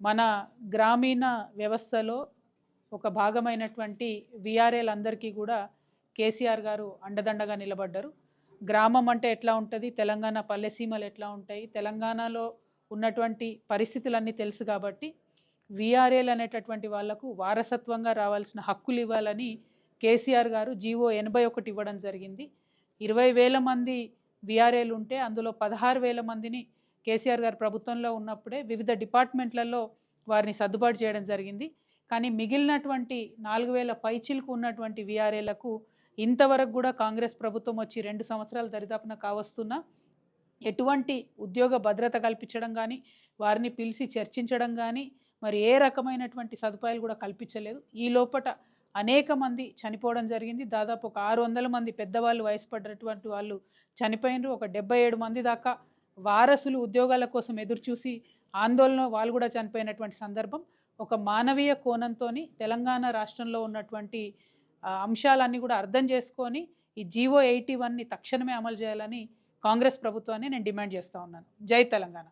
మన గ్రామీణ వ్యవస్థలో ఒక భాగమైనటువంటి విఆర్ఏలు అందరికీ కూడా కేసీఆర్ గారు అండదండగా నిలబడ్డారు. గ్రామం అంటే ఎట్లా ఉంటుంది? తెలంగాణ పల్లెసీమలు ఎట్లా ఉంటాయి? తెలంగాణలో ఉన్నటువంటి పరిస్థితులన్నీ తెలుసు కాబట్టి విఆర్ఏలు అనేటటువంటి వాళ్ళకు వారసత్వంగా రావాల్సిన హక్కులు ఇవ్వాలని కేసీఆర్ గారు జీవో ఎనభై ఒకటి ఇవ్వడం జరిగింది. ఇరవై వేల మంది విఆర్ఏలు ఉంటే అందులో పదహారు వేల మందిని కేసీఆర్ గారు ప్రభుత్వంలో ఉన్నప్పుడే వివిధ డిపార్ట్మెంట్లలో వారిని సర్దుబాటు చేయడం జరిగింది. కానీ మిగిలినటువంటి నాలుగు వేల పైచిలకు ఉన్నటువంటి విఆర్ఏలకు ఇంతవరకు కూడా కాంగ్రెస్ ప్రభుత్వం వచ్చి రెండు సంవత్సరాల దరిదాపున కావస్తున్నా ఎటువంటి ఉద్యోగ భద్రత కల్పించడం కానీ వారిని పిలిచి చర్చించడం కానీ మరి ఏ రకమైనటువంటి సదుపాయాలు కూడా కల్పించలేదు. ఈ లోపట అనేక మంది చనిపోవడం జరిగింది. దాదాపు ఒక ఆరు వందల మంది పెద్దవాళ్ళు వయసు పడ్డటువంటి వాళ్ళు చనిపోయినారు. ఒక డెబ్బై ఏడు మంది దాకా వారసులు ఉద్యోగాల కోసం ఎదురుచూసి ఆందోళన వాళ్ళు కూడా చనిపోయినటువంటి సందర్భం ఒక మానవీయ కోణంతో తెలంగాణ రాష్ట్రంలో ఉన్నటువంటి అంశాలన్నీ కూడా అర్థం చేసుకొని ఈ జీవో ఎయిటీ వన్ని తక్షణమే అమలు చేయాలని కాంగ్రెస్ ప్రభుత్వాన్ని నేను డిమాండ్ చేస్తూ ఉన్నాను. జై తెలంగాణ.